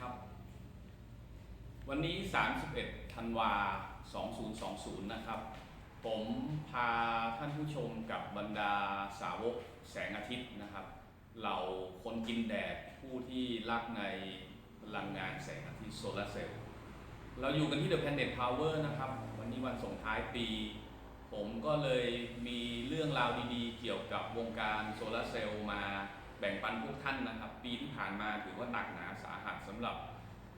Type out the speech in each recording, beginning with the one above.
ครับ วันนี้ 31 ธันวา 2020 นะครับ ผมพาท่านผู้ชมกับบรรดาสาวกแสงอาทิตย์นะครับ เราคนกินแดดผู้ที่รักในพลังงานแสงอาทิตย์โซลาร์เซลล์ เราอยู่กันที่ The Planet Power นะครับ วันนี้วันส่งท้ายปี ผมก็เลยมีเรื่องราวดีๆ เกี่ยวกับวงการโซลาร์เซลล์มา แบ่งปันพวกท่านนะครับ ปีที่ผ่านมาถือว่าหนักหนาสาหัสสำหรับ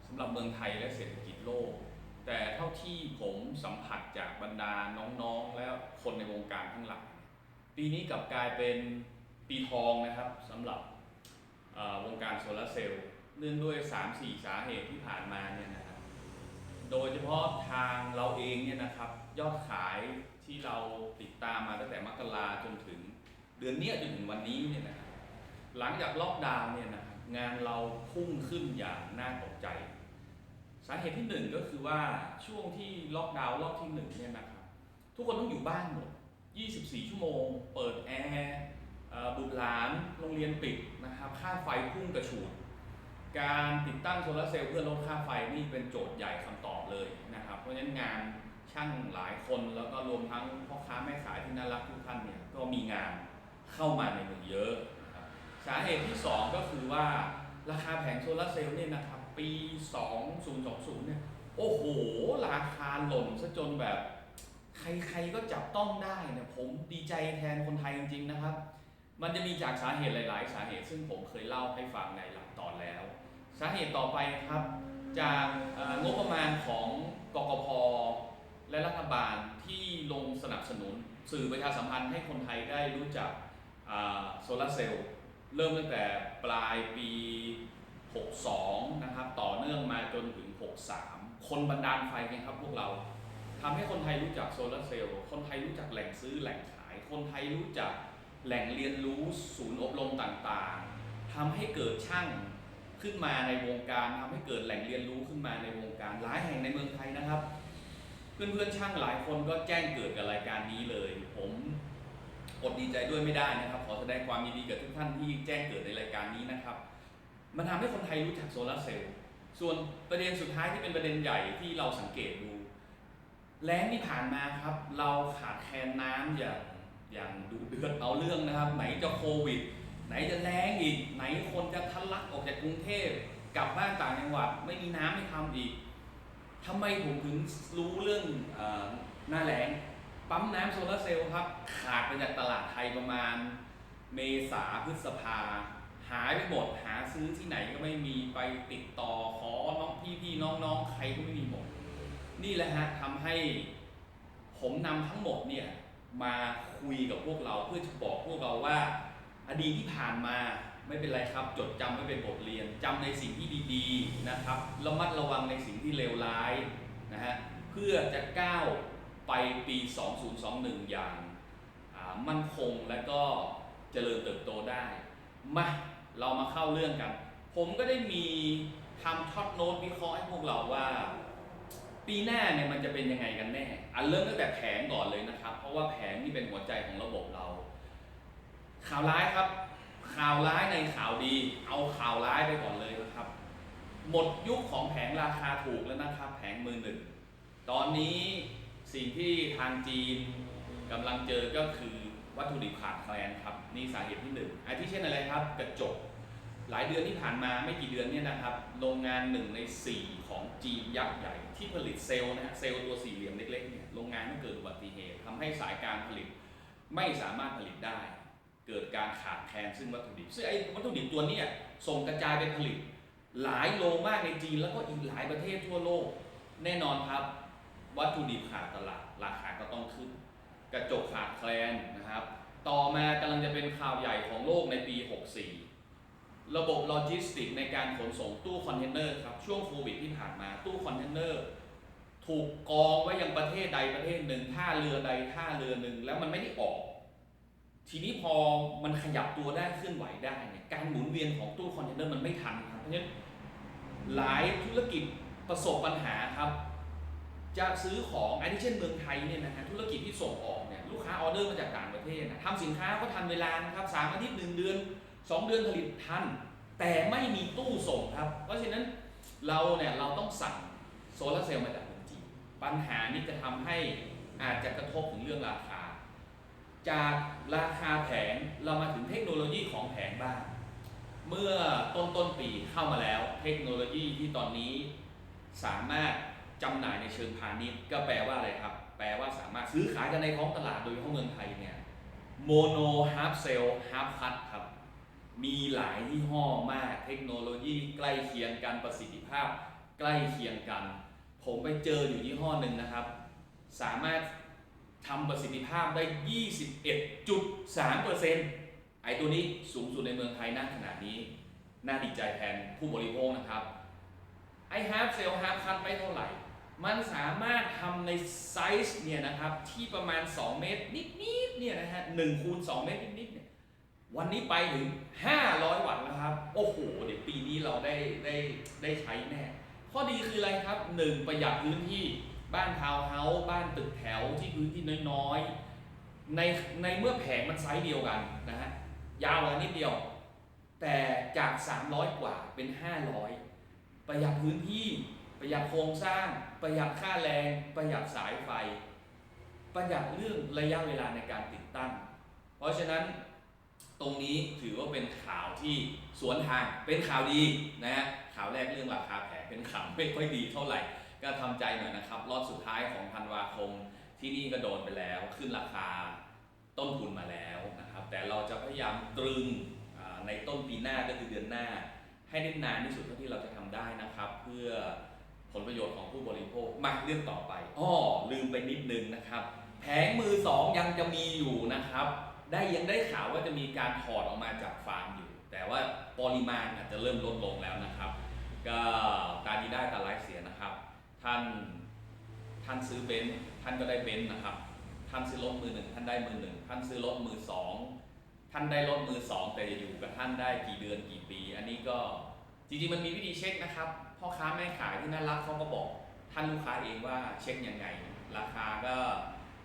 สำหรับเมืองไทยและเศรษฐกิจโลก แต่เท่าที่ผมสัมผัสจากบรรดาน้องๆ และคนในวงการทั้งหลายปีนี้กลับกลายเป็นปีทองนะครับสำหรับวงการโซลาร์เซลล์เนื่องด้วย 3-4 สาเหตุที่ผ่านมาเนี่ยนะครับ โดยเฉพาะทางเราเองเนี่ยนะครับ ยอดขายที่เราติดตามมาตั้งแต่มกราจนถึงเดือนนี้จนถึงวันนี้เนี่ยนะครับ หลังจากล็อกดาวน์เนี่ยนะครับงานเราพุ่งขึ้นอย่างน่าตกใจ สาเหตุที่หนึ่งก็คือว่าช่วงที่ล็อกดาวน์รอบที่หนึ่งเนี่ยนะครับทุกคนต้องอยู่บ้านหมด 24 ชั่วโมง เปิดแอร์บุตรหลานโรงเรียนปิดนะครับค่าไฟพุ่งกระฉูดการติดตั้งโซลาเซลล์เพื่อลดค่าไฟนี่เป็นโจทย์ใหญ่คำตอบเลยนะครับ เพราะฉะนั้นงานช่างหลายคนแล้วก็รวมทั้งพ่อค้าแม่ขายที่น่ารักทุกท่านเนี่ยก็มีงานเข้ามาในมือเยอะ สาเหตุที่ 2 ก็คือว่าราคาแผงโซลาร์เซลล์เนี่ยนะครับ ปี 2020 เนี่ย โอ้โห ราคาหล่นซะจนแบบ ใครๆก็จับต้องได้เนี่ยผมดีใจแทนคนไทยจริง ๆ นะครับ มันจะมีจากสาเหตุหลาย ๆ สาเหตุซึ่งผมเคยเล่าให้ฟังในหลังตอนแล้ว สาเหตุต่อไปครับ จากงบประมาณของกกพและรัฐบาลที่ลงสนับสนุน สื่อประชาสัมพันธ์ให้คนไทยได้รู้จักโซลาร์เซลล์ เริ่มตั้งแต่ปลายปี 62 นะครับ ต่อเนื่องมาจนถึง 63 คนบันดาลไฟไงครับพวกเราทำให้คนไทยรู้จักโซลาร์เซลล์คนไทยรู้จักแหล่งซื้อแหล่งขาย คนไทยรู้จักแหล่งเรียนรู้ศูนย์อบรมต่างๆทำให้เกิดช่างขึ้นมาในวงการทำให้เกิดแหล่งเรียนรู้ขึ้นมาในวงการหลายแห่งในเมืองไทยนะครับ เพื่อนๆช่างหลายคนก็แจ้งเกิดกับรายการนี้เลย ผม อดดีใจด้วยไม่ได้นะครับ ขอแสดงความยินดีกับทุกท่านที่แจ้งเกิดในรายการนี้นะครับ มันทำให้คนไทยรู้จักโซลาร์เซลล์ส่วนประเด็นสุดท้ายที่เป็นประเด็นใหญ่ที่เราสังเกตดู แล้งที่ผ่านมาครับ เราขาดแคลนน้ำอย่างอย่างดูเดือดเอาเรื่องนะครับ ไหนจะโควิด ไหนจะแล้งอีก ไหนคนจะทะลักออกจากกรุงเทพกลับบ้านต่างจังหวัดไม่มีน้ำให้ทำอีกทำไมผมถึงรู้เรื่องอหน้าแล้ง ปั๊มน้ำโซลาร์เซลล์ครับ ขาดไปจากตลาดไทยประมาณ เมษาพฤษภา หายไปหมดหาซื้อที่ไหนก็ไม่มีไปติดต่อขอน้องพี่พี่น้องๆ ใครก็ไม่มีหมด นี่แหละฮะทำให้ผมนำทั้งหมดเนี่ยมาคุยกับพวกเราเพื่อจะบอกพวกเราว่า อดีตที่ผ่านมาไม่เป็นไรครับ จดจำไว้เป็นบทเรียนจำในสิ่งที่ดีๆนะครับระมัดระวังในสิ่งที่เลวร้ายนะฮะเพื่อจะก้าว ไปปี 2021 อย่างอ่ามั่นคงและก็เจริญเติบโตได้มาเรามาเข้าเรื่องกัน ผมก็ได้มีทำช็อตโน้ตวิเคราะห์ให้พวกเราว่า ปีหน้าเนี่ยมันจะเป็นยังไงกันแน่ อันเริ่มตั้งแต่แผงก่อนเลยนะครับ เพราะว่าแผงนี่เป็นหัวใจของระบบเรา ข่าวร้ายครับ ข่าวร้ายในข่าวดี เอาข่าวร้ายไปก่อนเลยนะครับ หมดยุคของแผงราคาถูกแล้วนะครับ แผงมือหนึ่ง ตอนนี้ สิ่งที่ทางจีนกำลังเจอก็คือวัตถุดิบขาดแคลนครับนี่สาเหตุที่หนึ่งไอ้ที่เช่นอะไรครับกระจก หลายเดือนที่ผ่านมาไม่กี่เดือนเนี่ยนะครับโรงงานหนึ่งใน 4 ของจีนยักษ์ใหญ่ที่ผลิตเซลล์นะฮะเซลล์ตัวสี่เหลี่ยมเล็กๆเนี่ยโรงงานก็เกิดอุบัติเหตุทำให้สายการผลิตไม่สามารถผลิตได้ เกิดการขาดแคลนซึ่งวัตถุดิบซึ่งไอ้วัตถุดิบตัวเนี้ยส่งกระจายไปผลิต หลายโรงมากในจีนแล้วก็อีกหลายประเทศทั่วโลก แน่นอนครับ วัตถุดิบขาดตลาดราคาก็ต้องขึ้น กระจกขาดแคลนนะครับ ต่อมากำลังจะเป็นข่าวใหญ่ของโลกในปี 64 ระบบโลจิสติกในการขนส่งตู้คอนเทนเนอร์ครับ ช่วงโควิดที่ผ่านมาตู้คอนเทนเนอร์ถูกกองไว้ยังประเทศใดประเทศหนึ่งท่าเรือใดท่าเรือหนึ่งแล้วมันไม่ได้ออก ทีนี้พอมันขยับตัวได้เคลื่อนไหวได้เนี่ยการหมุนเวียนของตู้คอนเทนเนอร์มันไม่ทันครับเพราะฉะนั้นหลายธุรกิจประสบปัญหาครับ จะซื้อของอันนี้เช่นเมืองไทยเนี่ยนะฮะธุรกิจที่ส่งออกเนี่ยลูกค้าออเดอร์มาจากต่างประเทศนะทำสินค้าก็ทันเวลานะครับสามอาทิตย์หนึ่งเดือนสองเดือนผลิตทัน แต่ไม่มีตู้ส่งครับ เพราะฉะนั้นเราเนี่ยเราต้องสั่งโซลาร์เซลล์มาจากเมืองจีนปัญหานี้จะทำให้อาจจะกระทบถึงเรื่องราคา จากราคาแผงเรามาถึงเทคโนโลยีของแผงบ้างเมื่อต้นต้นปีเข้ามาแล้ว เทคโนโลยีที่ตอนนี้สามารถ จำหน่ายในเชิงพาณิชย์ก็แปลว่าอะไรครับ แปลว่าสามารถซื้อขายกันในท้องตลาดโดยเฉพาะเมืองไทยเนี่ยโมโนฮาร์เซลฮาร์คัตครับ มีหลายยี่ห้อมากเทคโนโลยีใกล้เคียงกันประสิทธิภาพ ใกล้เคียงกัน ผมไปเจออยู่ยี่ห้อหนึ่งนะครับ สามารถทำประสิทธิภาพได้ 21.3%ไอตัวนี้สูงสุดในเมืองไทยณขณะนี้ น่าดีใจแทนผู้บริโภคนะครับไอฮาร์เซลฮาร์คัตไม่เท่าไหร่ มันสามารถทำในไซส์เนี่ยนะครับที่ประมาณ 2 เมตรนิดๆเนี่ยนะฮะ1คูณ2เมตรนิดๆเนี่ยวันนี้ไปถึง 500 วัตต์แล้วครับ โอ้โห เดี๋ยวปีนี้เราได้ได้ได้ใช้แน่ ข้อดีคืออะไรครับ 1 ประหยัดพื้นที่บ้านทาวน์เฮาส์บ้านตึกแถวที่พื้นที่น้อยๆ ในในเมื่อแผงมันไซส์เดียวกันนะฮะยาวกว่านิดเดียว แต่จาก 300 กว่าเป็น 500 ประหยัดพื้นที่ ประหยัดโครงสร้าง ประหยัดค่าแรง ประหยัดสายไฟ ประหยัดเรื่องระยะเวลาในการติดตั้ง เพราะฉะนั้นตรงนี้ถือว่าเป็นข่าวที่สวนทางเป็นข่าวดีนะฮะข่าวแรกเรื่องราคาแผงเป็นข่าวไม่ค่อยดีเท่าไหร่ ก็ทำใจหน่อยนะครับ รอบสุดท้ายของธันวาคมที่นี่ก็โดนไปแล้วขึ้นราคาต้นทุนมาแล้วนะครับ แต่เราจะพยายามตรึงในต้นปีหน้าก็คือเดือนหน้า ให้ได้นานที่สุดเท่าที่เราจะทำได้นะครับ เพื่อ ผลประโยชน์ของผู้บริโภคมาเรื่องต่อไปอ้อลืมไปนิดนึงนะครับ แผงมือสองยังจะมีอยู่นะครับ ได้ยังได้ข่าวว่าจะมีการถอดออกมาจากฟาร์มอยู่ แต่ว่าปริมาณอาจจะเริ่มลดลงแล้วนะครับ ก็ตาดีได้ตาร้เสียนะครับ ท่านท่านซื้อเบนซ์ท่านก็ได้เบนซ์นะครับ ท่านซื้อรถมือหนึ่งท่านได้มือหนึ่งท่านซื้อรถมือสองท่านได้รถมือสองแต่จะอยู่กับท่านได้กี่เดือนกี่ปี อันนี้ก็จริงๆมันมีวิธีเช็คนะครับ พ่อค้าแม่ขายที่น่ารักเขาก็บอกท่านลูกค้าเองว่าเช็คยังไง ราคาก็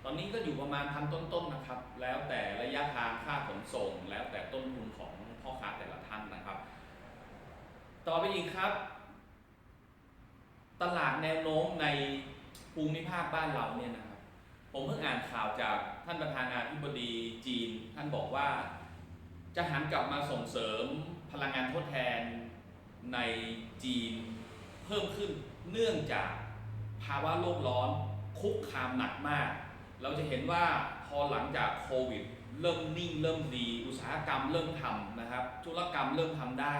ตอนนี้ก็อยู่ประมาณพันต้นๆนะครับ แล้วแต่ระยะทางค่าขนส่ง แล้วแต่ต้นทุนของพ่อค้าแต่ละท่านนะครับ ต่อไปอีกครับ ตลาดแนวโน้มในภูมิภาคบ้านเราเนี่ยนะครับ ผมเพิ่งอ่านข่าวจากท่านประธานาธิบดีจีน ท่านบอกว่าจะหันกลับมาส่งเสริมพลังงานทดแทนในจีน เพิ่มขึ้นเนื่องจากภาวะโลกร้อนคุกคามหนักมาก เราจะเห็นว่าพอหลังจากโควิด เริ่มนิ่งเริ่มดี อุตสาหกรรมเริ่มทำนะครับ ธุรกรรมเริ่มทำได้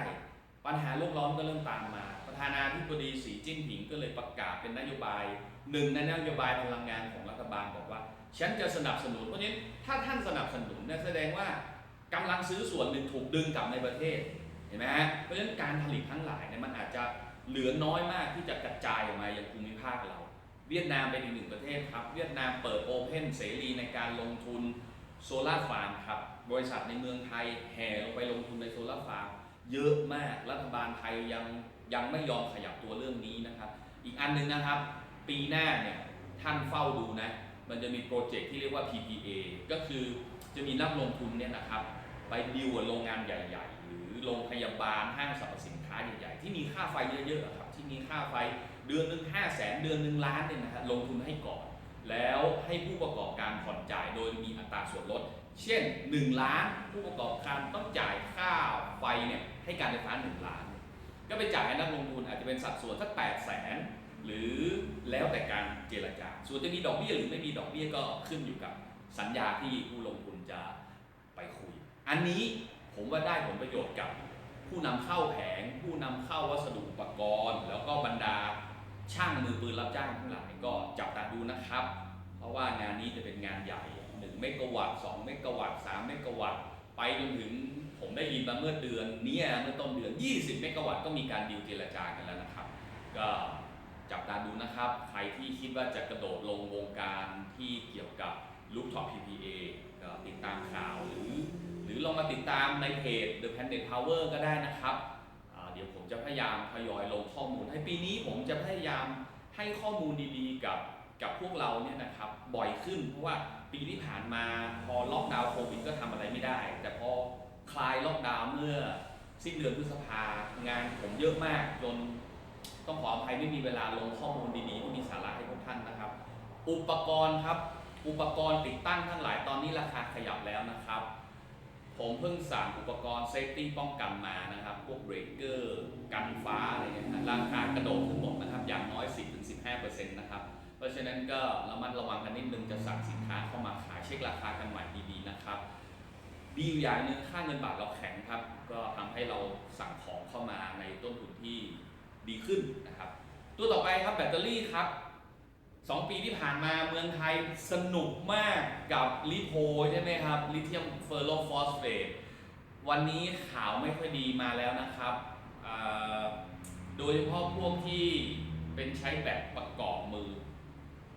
ปัญหาโลกร้อนก็เริ่มตามมา ประธานาธิบดีสีจิ้นผิงก็เลยประกาศเป็นนโยบาย หนึ่งในนโยบายพลังงานของรัฐบาลบอกว่า ฉันจะสนับสนุนเพราะนั้ถ้าท่านสนับสนุนเนี่ยแสดงว่ากำลังซื้อส่วนหนึ่งถูกดึงกลับในประเทศเห็นไหมฮะเพราะฉะนั้นการผลิตทั้งหลายเนี่ยมันอาจจะ เหลือน้อยมากที่จะกระจายออกมาอย่างภูมิภาคเรา เวียดนามเป็นอีกหนึ่งประเทศครับ เวียดนามเปิดโอเพนเสรีในการลงทุนโซลาร์ฟาร์มครับ บริษัทในเมืองไทยแห่ลงไปลงทุนในโซลาร์ฟาร์มเยอะมาก รัฐบาลไทยยังยังไม่ยอมขยับตัวเรื่องนี้นะครับ อีกอันหนึ่งนะครับ ปีหน้าเนี่ยท่านเฝ้าดูนะ มันจะมีโปรเจกต์ที่เรียกว่า PPA ก็คือจะมีนักลงทุนเนี่ยนะครับ ไปดิวกับโรงงานใหญ่ ๆ หรือโรงพยาบาลห้างสรรพสินค้าใหญ่ๆที่มีค่าไฟเยอะๆอะครับที่มีค่าไฟเดือนหนึ่งห้าแสนเดือนหนึ่งล้านเนี่ยนะฮะลงทุนให้ก่อน แล้วให้ผู้ประกอบการผ่อนจ่ายโดยมีอัตราส่วนลด เช่น 1 ล้านผู้ประกอบการต้องจ่ายค่าไฟเนี่ยให้การไฟฟ้า1ล้าน ก็ไปจ่ายให้นักลงทุนอาจจะเป็นสัดส่วนสัก8 0 0แสนหรือแล้วแต่การเจรจา ส่วนจะมีดอกเบี้ยหรือไม่มีดอกเบี้ยก็ขึ้นอยู่กับสัญญาที่ผู้ลงทุนจะไปคุย อันนี้ ผมว่าได้ผลประโยชน์กับผู้นำเข้าแผง ผู้นำเข้าวัสดุอุปกรณ์ แล้วก็บรรดาช่างมือปืนรับจ้างทั้งหลายก็จับตาดูนะครับ เพราะว่างานนี้จะเป็นงานใหญ่1เมกะวัตต์2เมกะวัตต์3เมกะวัตต์ไปจนถึงผมได้ยินมาเมื่อเดือนนี้เมื่อต้นเดือน 20 เมกะวัตต์ก็มีการดีลเจรจากันแล้วนะครับ ก็จับตาดูนะครับ ใครที่คิดว่าจะกระโดดลงวงการที่เกี่ยวกับ Rooftop PPA ก็ติดตามข่าวหรือ รือลองมาติดตามในเพจ The Planet Power ก็ได้นะครับ เดี๋ยวผมจะพยายามทยอยลงข้อมูล ให้ปีนี้ผมจะพยายามให้ข้อมูลดีๆ กับกับพวกเราเนี่ยนะครับบ่อยขึ้น เพราะว่าปีที่ผ่านมาพอล็อกดาวน์โควิดก็ทำอะไรไม่ได้ แต่พอคลายล็อกดาวน์เมื่อสิ้นเดือนพฤษภางานผมเยอะมากจนต้องขออภัยไม่มีเวลาลงข้อมูลดีๆที่มีสาระให้พวกท่านนะครับ อุปกรณ์ครับอุปกรณ์ติดตั้งทั้งหลายตอนนี้ราคาขยับแล้วนะครับ ผมเพิ่งสั่งอุปกรณ์เซฟตี้ป้องกันมานะครับ พวกเบรกเกอร์กันฟ้าอะไรเงี้ยราคากระโดดขึ้นหมดนะครับ อย่างน้อย 10-15%นะครับ เพราะฉะนั้นก็ระมัดระวังกันนิดนึงจะสั่งสินค้าเข้ามาขายเช็คราคากันใหม่ดีๆนะครับดีอยู่อย่างหนึ่งค่าเงินบาทเราแข็งครับ ก็ทำให้เราสั่งของเข้ามาในต้นทุนที่ดีขึ้นนะครับ ตัวต่อไปครับแบตเตอรี่ครับ สองปีที่ผ่านมาเมืองไทยสนุกมากกับลิโพใช่ไหมครับลิเธียมเฟอร์โรฟอสเฟตวันนี้ข่าวไม่ค่อยดีมาแล้วนะครับ โดยเฉพาะพวกที่เป็นใช้แบตประกอบมือ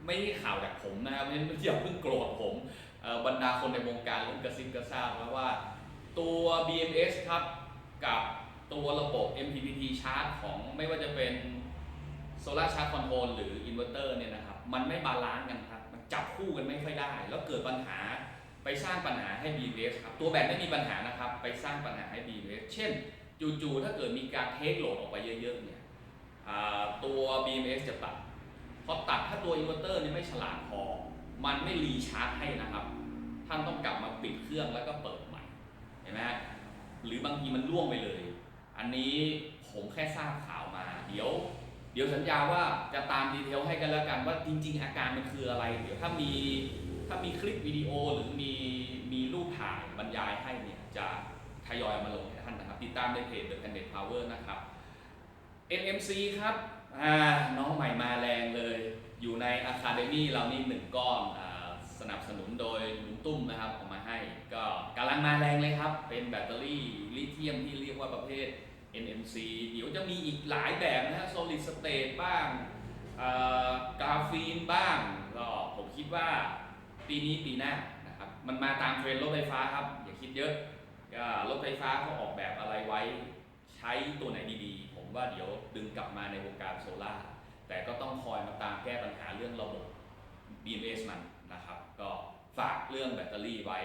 ไม่ใช่ข่าวจากผมนะครับไม่อย่าเพิ่งโกรธผมเอ่อบรรดาคนในวงการเริ่มกระซิบกระซาบแล้วว่าตัว BMS ครับกับตัวระบบ MPPT ชาร์จของไม่ว่าจะเป็น โซลาร์ชาร์จคอนโทรลหรืออินเวอร์เตอร์เนี่ยนะครับมันไม่บาลานซ์กันครับ มันจับคู่กันไม่ค่อยได้ แล้วเกิดปัญหาไปสร้างปัญหาให้ BMS ครับ ตัวแบตไม่มีปัญหานะครับ ไปสร้างปัญหาให้ BMS เช่น จู่ๆถ้าเกิดมีการเทคโหลดออกไปเยอะๆเนี่ยตัว BMS จะตัดพอตัดถ้าตัวอินเวอร์เตอร์นี่ไม่ฉลาดพอ มันไม่รีชาร์จให้นะครับ ท่านต้องกลับมาปิดเครื่องแล้วก็เปิดใหม่ เห็นไหมฮะหรือบางทีมันล่วงไปเลย อันนี้ผมแค่ทราบข่าวมา เดี๋ยว เดี๋ยวสัญญาว่าจะตามดีเทลให้กันแล้วกันว่าจริง ๆ อาการมันคืออะไร เดี๋ยวถ้ามีถ้ามีคลิปวิดีโอหรือมีมีรูปถ่ายบรรยายให้เนี่ยจะทยอยมาลงให้ท่านนะครับ ติดตามในเพจ The Planet Power นะครับ NMC ครับน้องใหม่มาแรงเลย อยู่ใน Academy เรานี่หนึ่งก้อนอสนับสนุนโดยลุงตุ้มนะครับเอามาให้ ก็กำลังมาแรงเลยครับ เป็นแบตเตอรี่ลิเธียมที่เรียกว่าประเภท NMC เดี๋ยวจะมีอีกหลายแบบนะฮะ solid state บ้างกราฟีนบ้างก็ผมคิดว่าปีนี้ปีหน้านะครับ มันมาตามเทรนด์รถไฟฟ้าครับ อย่าคิดเยอะรถไฟฟ้าเขาออกแบบอะไรไว้ใช้ตัวไหนดีๆ ผมว่าเดี๋ยวดึงกลับมาในวงการโซล่าแต่ก็ต้องคอยมาตามแก้ปัญหาเรื่องระบบ BMS มันนะครับ ก็ฝากเรื่องแบตเตอรี่ไว้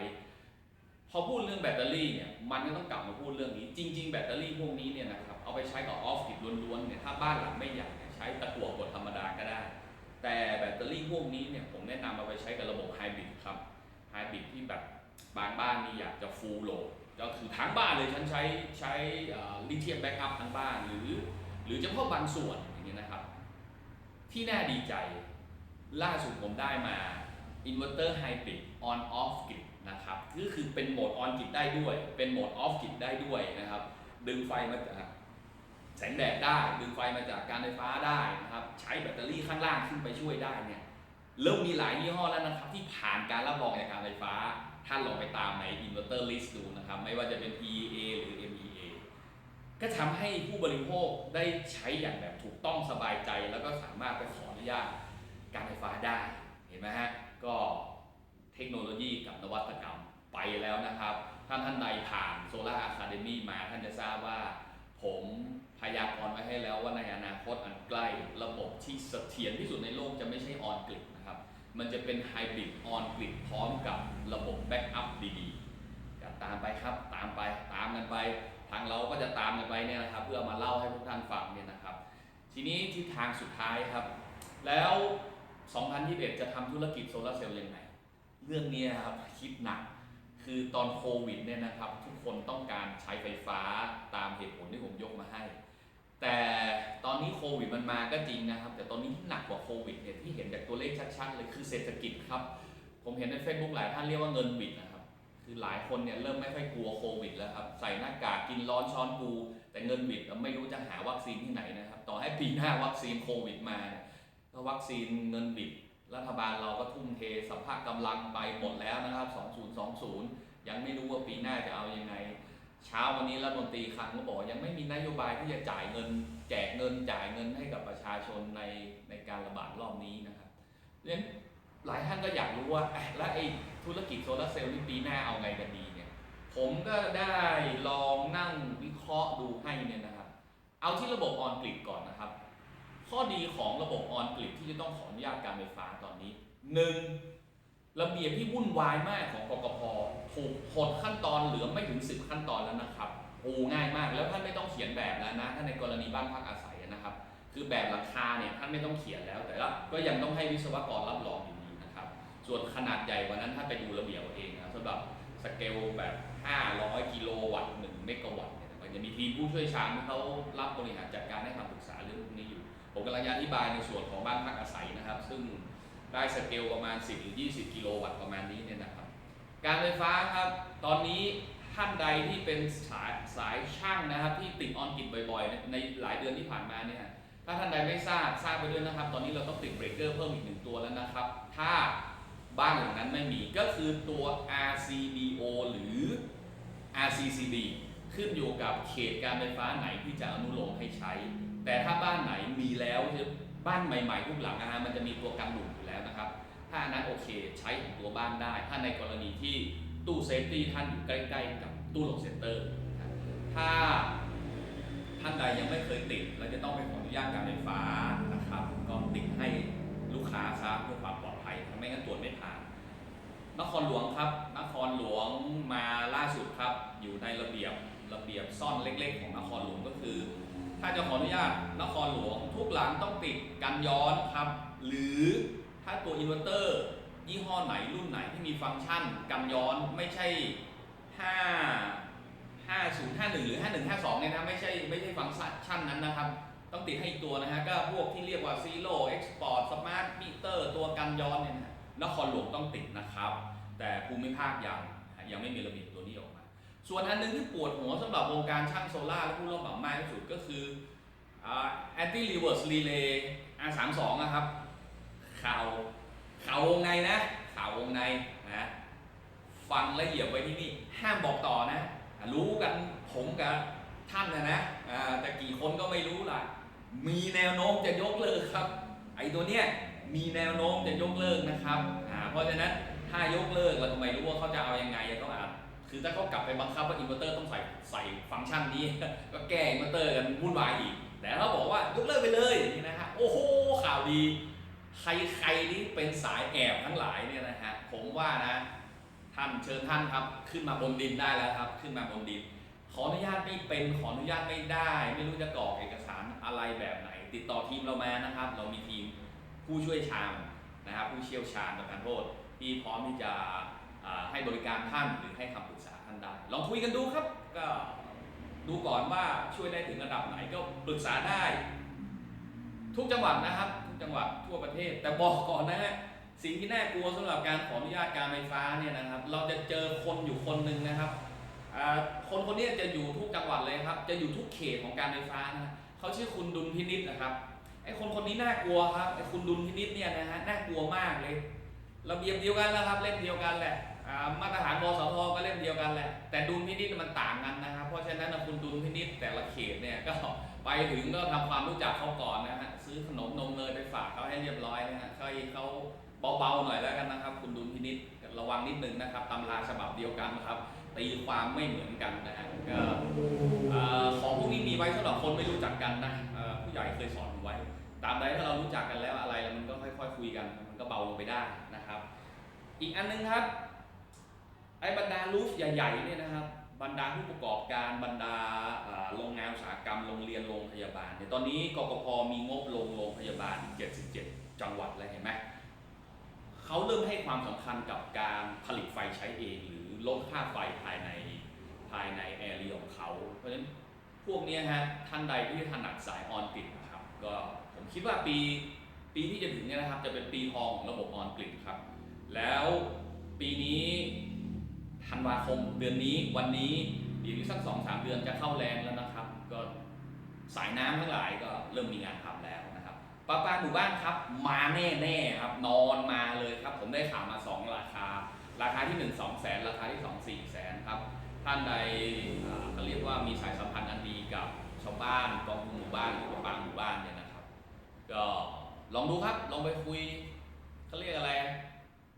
อพูดเรื่องแบตเตอรี่เนี่ยมันก็ต้องกลับมาพูดเรื่องนี้ จริง ๆ แบตเตอรี่พวกนี้เนี่ยนะครับเอาไปใช้กับออฟฟิศล้วนๆเนี่ยถ้าบ้านหลังไม่ใหญ่เนี่ยใช้ตะกั่วกดธรรมดาก็ได้ แต่แบตเตอรี่พวกนี้เนี่ยผมแนะนำเอาไปใช้กับระบบไฮบริดครับไฮบริดที่แบบบางบ้านนี่อยากจะฟูลโหลดก็คือทั้งบ้านเลยฉันใช้ใช้ลิเธียมแบ็กอัพทั้งบ้านหรือ หรือเฉพาะบางส่วนอย่างเงี้ยนะครับ ที่น่าดีใจล่าสุดผมได้มาอินเวอร์เตอร์ไฮบริดออนออฟกริด นะครับก็คือเป็นโหมดออนกริดได้ด้วย เป็นโหมดออฟกริดได้ด้วยนะครับ ดึงไฟมาจากแสงแดดได้ ดึงไฟมาจากการไฟฟ้าได้นะครับ ใช้แบตเตอรี่ข้างล่างขึ้นไปช่วยได้เนี่ย เริ่มมีหลายยี่ห้อแล้วนะครับ ที่ผ่านการรับรองจากการไฟฟ้า ท่านลองไปตามใน Inverter List ดูนะครับ ไม่ว่าจะเป็น PEA หรือ MEA ก็ทำให้ผู้บริโภคได้ใช้อย่างแบบถูกต้องสบายใจ แล้วก็สามารถไปขออนุญาตการไฟฟ้าได้ เห็นไหมฮะ ก็ เทคโนโลยีกับนวัตกรรมไปแล้วนะครับท่าท่านใดผ่าน Solar Academy มาท่านจะทราบว่า ผมพยากรณ์ไว้ให้แล้วว่าในอนาคตอันใกล้ระบบที่เสถียรที่สุดในโลกจะไม่ใช่ออนกริดนะครับ มันจะเป็นไฮบริดออนกริดพร้อมกับระบบแบ็กอัพดีๆก็ตามไปครับตามไปตามกันไป ทางเราก็จะตามกันไปเนี่ยนะครับ เพื่อมาเล่าให้พวกท่านฟังเนี่ยนะครับ ทีนี้ทิศทางสุดท้ายครับ แล้ว 2021 จะทำธุรกิจโซลาร์เซลล์ยังไง เรื่องนี้ครับคิดหนัก คือตอนโควิดเนี่ยนะครับ ทุกคนต้องการใช้ไฟฟ้าตามเหตุผลที่ผมยกมาให้ แต่ตอนนี้โควิดมันมาก็จริงนะครับ แต่ตอนนี้ที่หนักกว่าโควิดเนี่ยที่เห็นจากตัวเลขชัดๆเลยคือเศรษฐกิจครับ ผมเห็นใน Facebook หลายท่านเรียกว่าเงินวิดนะครับ คือหลายคนเนี่ยเริ่มไม่ค่อยกลัวโควิดแล้วครับ ใส่หน้ากากกินร้อนช้อนปูแต่เงินวิดไม่รู้จะหาวัคซีนที่ไหนนะครับ ต่อให้ปีหน้าวัคซีนโควิดมาเนี่ยก็วัคซีนเงินวิด รัฐบาลเราก็ทุ่มเทสัมภาระกำลังไปหมดแล้วนะครับ 2020 ยังไม่รู้ว่าปีหน้าจะเอายังไง เช้าวันนี้รัฐมนตรีคลังก็บอกยังไม่มีนโยบายที่จะจ่ายเงิน แจกเงินจ่ายเงินให้กับประชาชนในในการระบาดรอบนี้นะครับเรนั้นหลายท่านก็อยากรู้ว่าอะแล้วไอ้ธุรกิจโซลาร์เซลล์นี่ปีหน้าเอาไงกันดีเนี่ย ผมก็ได้ลองนั่งวิเคราะห์ดูให้เนี่ยนะครับ เอาที่ระบบออนกริดก่อนนะครับ ข้อดีของระบบออนกริดที่จะต้องขออนุญาตการไฟฟ้าตอนนี้หนึ่งระเบียบที่วุ่นวายมากของกกพถูกหดขั้นตอนเหลือไม่ถึง 10 ขั้นตอนแล้วนะครับโอ้ง่ายมากแล้วท่านไม่ต้องเขียนแบบแล้วนะถ้าในกรณีบ้านพักอาศัยนะครับ คือแบบหลังคาเนี่ยท่านไม่ต้องเขียนแล้ว แต่ว่าก็ยังต้องให้วิศวกรรับรองอยู่ดีนะครับ ส่วนขนาดใหญ่กว่านั้นถ้าไปดูระเบียบเอาเองนะสำหรับสเกลแบบ 500 กิโลวัตต์1เมกะวัตต์เนี่ยมันจะมีทีมผู้ช่วยชาญที่เขารับบริหารจัดการให้คำปรึกษาเรื่องพวกนี้อยู่ ผมกำลังจะอธิบายในส่วนของบ้านพักอาศัยนะครับ ซึ่งได้สเกลประมาณ 10หรือ20 กิโลวัตต์ประมาณนี้เนี่ยนะครับ การไฟฟ้าครับ ตอนนี้ท่านใดที่เป็นสายสายช่างนะครับ ที่ติดออนกิดบ่อยๆ ในหลายเดือนที่ผ่านมาเนี่ยถ้าท่านใดไม่ทราบทราบไปด้วยนะครับ ตอนนี้เราต้องติดเบรกเกอร์เพิ่มอีกหนึ่งตัวแล้วนะครับ ถ้าบ้านหลังนั้นไม่มีก็คือตัว RCBO หรือ RCCB ขึ้นอยู่กับเขตการไฟฟ้าไหนที่จะอนุโลมให้ใช้ แต่ถ้าบ้านไหนมีแล้วบ้านใหม่ๆทุกหลังนะฮะมันจะมีตัวกันหลุมอยู่แล้วนะครับ ถ้านั้นโอเคใช้ของตัวบ้านได้ ถ้าในกรณีที่ตู้เซฟตี้ท่านอยู่ใกล้ ๆ กับตู้หลดเซ็นเตอร์ ถ้าท่านใดยังไม่เคยติดเราจะต้องไปขออนุญาตการไฟฟ้านะครับ ก็ติดให้ลูกค้าซะเพื่อความปลอดภัยไม่งั้นตรวจไม่ผ่านนครหลวงครับ นครหลวงมาล่าสุดครับ อยู่ในระเบียบระเบียบซ่อนเล็ก ๆ ของนครหลวงก็คือ ถ้าจะขออนุญาตนครหลวง ทุกหลังต้องติดกันย้อนครับ หรือถ้าตัวอินเวอร์เตอร์ยี่ห้อไหนรุ่นไหนที่มีฟังก์ชันกันย้อนไม่ใช่ 5 5051 หรือ 5152 เนี่ยนะไม่ใช่ไม่ใช่ฟังก์ชันนั้นนะครับ ต้องติดให้อีกตัวนะฮะ ก็พวกที่เรียกว่า Zero Export Smart Meter ตัวกันย้อนเนี่ยนะนครหลวงต้องติดนะครับ แต่ภูมิภาคยังยังไม่มีระเบียบตัวนี้ออก ส่วนอันหนึงที่ปวดหัวสำหรับวงการช่างโซล่าและผู้รับเหมามากที่สุดก็คือแอนตี้รีเวิร์สรีเลย์ R32 นะครับข่าวข่าววงในนะข่าววงในนะฟังและเหยียบไว้ที่นี่ ห้ามบอกต่อนะ รู้กันผมกับท่านนะนะอ่าแต่กี่คนก็ไม่รู้ล่ะ มีแนวโน้มจะยกเลิกครับ ไอ้ตัวเนี้ยมีแนวโน้มจะยกเลิกนะครับอ่าเพราะฉะนั้นถ้ายกเลิกเราก็ไม่รู้ว่าเขาจะเอายังไงต้องอา คือถ้าเขากลับไปบังคับว่าอินเวอร์เตอร์ต้องใส่ใส่ฟังก์ชันนี้ ก็แก้อินเวอร์เตอร์กันวุ่นวายอีก แต่ถ้าบอกว่ายกเลิกไปเลยอย่างนี้นะฮะ โอ้โห ข่าวดี ใครใครที่เป็นสายแอบทั้งหลายเนี่ยนะฮะ ผมว่านะ ท่านเชิญท่านครับ ขึ้นมาบนดินได้แล้วครับ ขึ้นมาบนดิน ขออนุญาตไม่เป็น ขออนุญาตไม่ได้ ไม่รู้จะกรอกเอกสารอะไรแบบไหน ติดต่อทีมเรามานะครับ เรามีทีมผู้ช่วยชาญนะครับผู้เชี่ยวชาญประการโทษที่พร้อมที่จะ ให้บริการท่านหรือให้คำปรึกษาท่านได้ ลองคุยกันดูครับก็ดูก่อนว่าช่วยได้ถึงระดับไหนก็ปรึกษาได้ ทุกจังหวัดนะครับ ทุกจังหวัดทั่วประเทศ แต่บอกก่อนนะฮะสิ่งที่น่ากลัวสำหรับการขออนุญาตการไฟฟ้าเนี่ยนะครับ เราจะเจอคนอยู่คนหนึ่งนะครับคนคนนี้จะอยู่ทุกจังหวัดเลยครับ จะอยู่ทุกเขตของการไฟฟ้านะเขาชื่อคุณดุลพินิษนะครับไอ้คนคนนี้น่ากลัวครับไอ้คุณดุลพินิษเนี่ยนะฮะน่ากลัวมากเลยระเบียบเดียวกันแล้วครับเล่มเดียวกันแหละ มาตรฐานบสทก็เล่มเดียวกันแหละ แต่ดุลพินิษมันต่างกันนะครับ เพราะฉะนั้นคุณดุลพินิษแต่ละเขตเนี่ยก็ไปถึงก็ทำความรู้จักเขาก่อนนะฮะซื้อขนมนมเนยไปฝากเขาให้เรียบร้อยนะฮะเขาเขาเบาๆหน่อยแล้วกันนะครับ คุณดุลพินิษระวังนิดนึงนะครับตำราฉบับเดียวกันนะครับตีความไม่เหมือนกันนะฮะก็ของพวกนี้มีไว้สำหรับคนไม่รู้จักกันนะผู้ใหญ่เคยสอนไว้ ตามใดถ้าเรารู้จักกันแล้วอะไรมันก็ค่อยๆคุยกัน มันก็เบาลงไปได้นะครับ อีกอันนึงครับ อ้บรรดาลูฟใหญ่ๆเนี่ยนะครับ บรรดาผู้ประกอบการบรรดาโรงงานอุตสาหกรรมโรงเรียนโรงพยาบาลเนี่ยตอนนี้กกพมีงบลงโรงพยาบาล 77 จังหวัดแล้วเห็นไหมเขาเริ่มให้ความสำคัญกับการผลิตไฟใช้เอง หรือลดค่าไฟภายในภายในแอเรียของเขา เพราะฉะนั้นพวกนี้ฮะท่านใดที่ถนัดสายออนกริดนะครับ ก็ผมคิดว่าปีปีที่จะถึงเนี่ยนะครับ จะเป็นปีทองของระบบออนกริดครับ แล้วปีนี้ ธันวาคมเดือนนี้วันนี้อีกสักสองสามเดือนจะเข้าแรงแล้วนะครับ ก็สายน้ำทั้งหลายก็เริ่มมีงานทำแล้วนะครับป้าป้าหมู่บ้านครับมาแน่ๆครับนอนมาเลยครับ ผมได้ข่าวมาสองราคา ราคาที่หนึ่งสองแสนราคาที่สองสี่แสนครับท่านใดเขาเรียกว่ามีสายสัมพันธ์อันดีกับชาวบ้านกองทุนหมู่บ้านหรือว่าปาหมู่บ้านเนี่ยนะครับ ก็ลองดูครับลองไปคุยเขาเรียกอะไร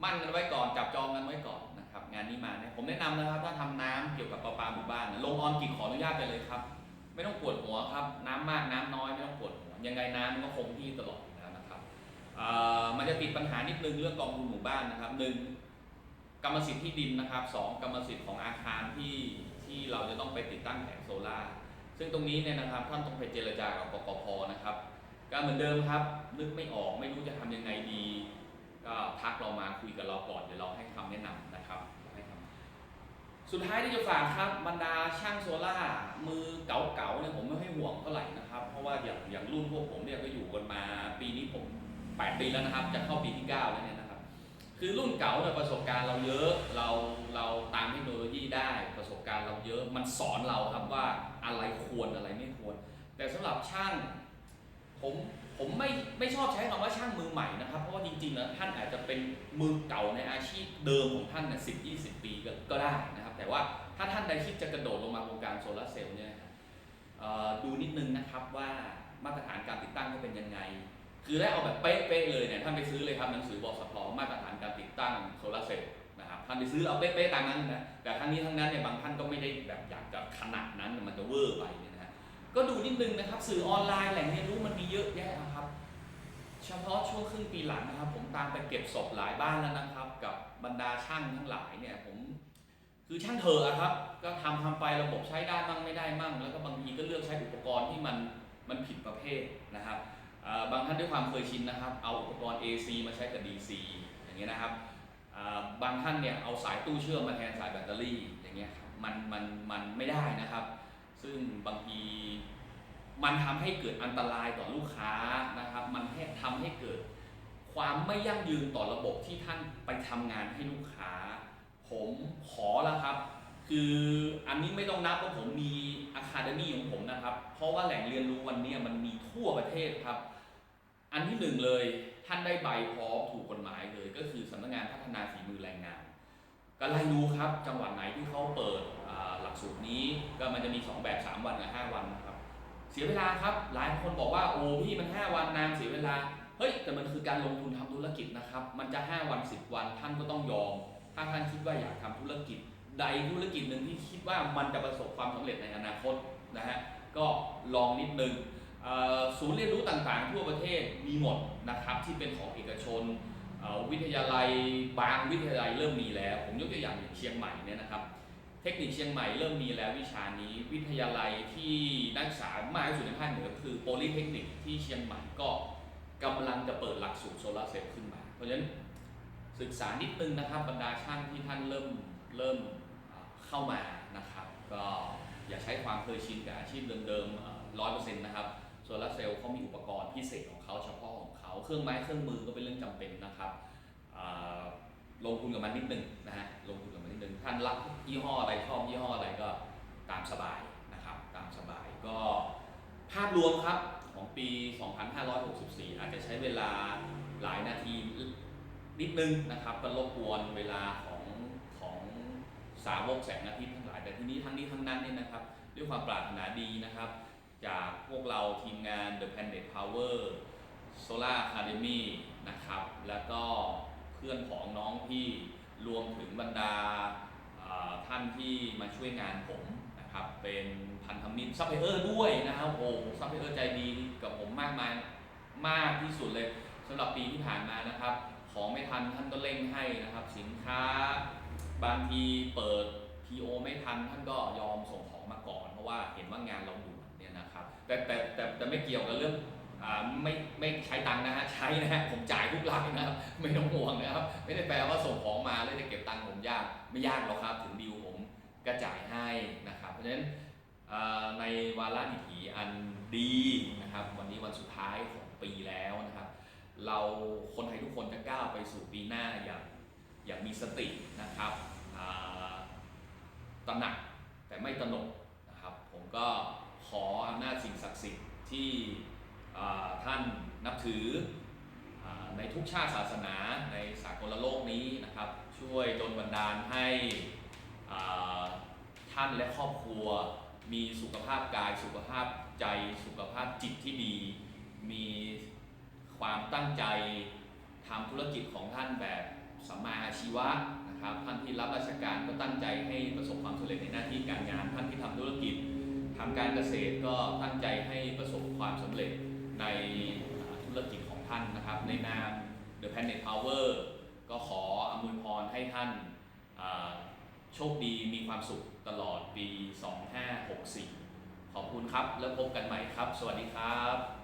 มั่นกันไว้ก่อนจับจองกันไว้ก่อนนะครับ งานนี้มาเนี่ยผมแนะนำนะครับ ถ้าทำน้ำเกี่ยวกับประปาหมู่บ้านนะลงออนกินขออนุญาตไปเลยครับ ไม่ต้องปวดหัวครับ น้ำมากน้ำน้อยไม่ต้องปวดหัวยังไงน้ำมันก็คงที่ตลอดนะครับอ่ามันจะติดปัญหานิดนึงเรื่องกองทุนหมู่บ้านนะครับหนึ่งกรรมสิทธิ์ที่ดินนะครับสองกรรมสิทธิ์ของอาคารที่ที่เราจะต้องไปติดตั้งแผงโซล่าซึ่งตรงนี้เนี่ยนะครับท่านต้องไปเจรจากับกกพนะครับก็เหมือนเดิมครับนึกไม่ออกไม่รู้จะทำยังไงดี ก็ทักเรามาคุยกับเราก่อนเดี๋ยวเราให้คำแนะนำนะครับให้คำสุดท้ายที่จะฝากครับบรรดาช่างโซล่ามือเก๋าๆเนี่ยผมไม่ให้ห่วงเท่าไหร่นะครับ เพราะว่าอย่างอย่างรุ่นพวกผมเนี่ยก็อยู่กันมาปีนี้ผม8ปีแล้วนะครับ จะเข้าปีที่ 9 แล้วเนี่ยนะครับ คือรุ่นเก่าเนี่ยประสบการณ์เราเยอะเราเราตามเทคโนโลยีได้ประสบการณ์เราเยอะมันสอนเราครับว่าอะไรควรอะไรไม่ควร แต่สำหรับช่างผม ผมไม่ไม่ชอบใช้คำว่าช่างมือใหม่นะครับ เพราะว่าจริงๆแล้วท่านอาจจะเป็นมือเก่าในอาชีพเดิมของท่านนะสิบยี่สิบปีก็ได้นะครับ แต่ว่าถ้าท่านใดคิดจะกระโดดลงมาวงการโซลาร์เซลล์เนี่ยดูนิดนึงนะครับว่ามาตรฐานการติดตั้งจะเป็นยังไง คือได้เอาแบบเป๊ะๆเลยเนี่ยท่านไปซื้อเลยครับหนังสือบอสพมาตรฐานการติดตั้งโซลาร์เซลล์นะครับท่านไปซื้อเอาเป๊ะๆตามนั้นนะแต่ทั้งนี้ทั้งนั้นเนี่ยบางท่านก็ไม่ได้แบบอยากจะขนาดนั้นมันจะเวอร์ไป ก็ดูนิดนึงนะครับ สื่อออนไลน์แหล่งเรียนรู้มันมีเยอะแยะนะครับ เฉพาะช่วงครึ่งปีหลังนะครับ ผมตามไปเก็บศพหลายบ้านแล้วนะครับ กับบรรดาช่างทั้งหลายเนี่ยผมคือช่างเถอะอะครับ ก็ทำทำไประบบใช้ได้มั่งไม่ได้มั่ง แล้วก็บางทีก็เลือกใช้อุปกรณ์ที่มันมันผิดประเภทนะครับบางท่านด้วยความเคยชินนะครับ เอาอุปกรณ์ AC มาใช้กับ DC อย่างเงี้ยนะครับบางท่านเนี่ยเอาสายตู้เชื่อมมาแทนสายแบตเตอรี่อย่างเงี้ยมันมันมันไม่ได้นะครับ ซึ่งบางทีมันทำให้เกิดอันตรายต่อลูกค้านะครับ มันให้ทำให้เกิดความไม่ยั่งยืนต่อระบบที่ท่านไปทำงานให้ลูกค้า ผมขอแล้วครับ คืออันนี้ไม่ต้องนับว่าผมมีอะคาเดมี่ของผมนะครับ เพราะว่าแหล่งเรียนรู้วันนี้มันมีทั่วประเทศครับ อันที่หนึ่งเลยท่านได้ใบพร้อมถูกกฎหมายเลย ก็คือสำนักงานพัฒนาฝีมือแรงงานก็ไล่ดูครับ จังหวัดไหนที่เขาเปิด สูตรนี้ก็มันจะมี 2 แบบ 3 วันกับ5วันนะครับ เสียเวลาครับ หลายคนบอกว่าโอ้พี่มัน 5 วันนานเสียเวลา เฮ้ย แต่มันคือการลงทุนทำธุรกิจนะครับ มันจะ 5 วัน 10 วันท่านก็ต้องยอม ถ้าท่านคิดว่าอยากทำธุรกิจ ใดธุรกิจหนึ่งที่คิดว่ามันจะประสบความสำเร็จในอนาคตนะฮะ ก็ลองนิดนึงศูนย์เรียนรู้ต่างๆ ทั่วประเทศมีหมดนะครับที่เป็นของเอกชนวิทยาลัยบางวิทยาลัยเริ่มมีแล้ว ผมยกตัวอย่างอย่างเชียงใหม่เนี่ยนะครับ เทคนิคเชียงใหม่เริ่มมีแล้ววิชานี้ วิทยาลัยที่นักศึกษามากที่สุดในภาคเหนือคือโพลีเทคนิคที่เชียงใหม่ก็กำลังจะเปิดหลักสูตรโซลาร์เซลล์ขึ้นมา เพราะฉะนั้นศึกษานิดนึงนะครับบรรดาช่างที่ท่านเริ่มเริ่มเข้ามานะครับ ก็อย่าใช้ความเคยชินกับอาชีพเดิมๆร้อยเปอร์เซ็นต์นะครับโซลาร์เซลล์เขามีอุปกรณ์พิเศษของเขาเฉพาะของเขาเครื่องไม้เครื่องมือก็เป็นเรื่องจำเป็นนะครับลงทุนกับมันนิดนึงนะฮะลงทุนกับ หนึ่งท่านรักยี่ห้ออะไรชอบยี่ห้ออะไรก็ตามสบายนะครับตามสบายก็ภาพรวมครับของปี 2564 อาจจะใช้เวลาหลายนาทีนิดนึงนะครับก็รบกวนเวลาของของสาวกแสงอาทิตย์ทั้งหลายแต่ทีนี้ทั้งนี้ทั้งนั้นเนี่ยนะครับด้วยความปรารถนาดีนะครับ จากพวกเราทีมงาน The Planet Power Solar Academy นะครับ แล้วก็เพื่อนของน้องพี่ รวมถึงบรรดาท่านที่มาช่วยงานผมนะครับ เป็นพันธมิตรซัพพลายเออร์ด้วยนะครับโอ้ซัพพลายเออร์ใจดีกับผมมากมายมากที่สุดเลยสำหรับปีที่ผ่านมานะครับ ของไม่ทันท่านก็เร่งให้นะครับ สินค้าบางทีเปิด PO ไม่ทันท่านก็ยอมส่งของมาก่อน เพราะว่าเห็นว่างานเราด่วนเนี่ยนะครับแต่แต่แต่แต่ไม่เกี่ยวกับเรื่อง ไม่ไม่ใช้ตังค์นะฮะใช้นะฮะผมจ่ายทุกรายนะครับไม่ต้องห่วงนะครับ ไม่ได้แปลว่าส่งของมาแล้วจะเก็บตังค์ผมยากไม่ยากหรอกครับ ถึงดิวผมก็จ่ายให้นะครับ เพราะฉะนั้นในวาระดิถีอันดีนะครับ วันนี้วันสุดท้ายของปีแล้วนะครับ เราคนไทยทุกคนจะก้าวไปสู่ปีหน้าอย่างอย่างมีสตินะครับตระหนักแต่ไม่ตระหนกนะครับ ผมก็ขออำนาจสิ่งศักดิ์สิทธิ์ที่ ท่านนับถืออในทุกชาติศาสนาในสากลโลกนี้นะครับ ช่วยดลบันดาลให้ท่านและครอบครัว มีสุขภาพกาย สุขภาพใจสุขภาพจิตที่ดี มีความตั้งใจทำธุรกิจของท่านแบบสัมมาอาชีวะนะครับท่านที่รับราชการก็ตั้งใจให้ประสบความสำเร็จในหน้าที่การงาน ท่านที่ทำธุรกิจทำการเกษตรก็ตั้งใจให้ประสบความสำเร็จ ในธุรกิจของท่านนะครับ ในนาม The Planet Power ก็ขออำนวยพรให้ท่านโชคดีมีความสุขตลอดปี 2564 ขอบคุณครับ แล้วพบกันใหม่ครับ สวัสดีครับ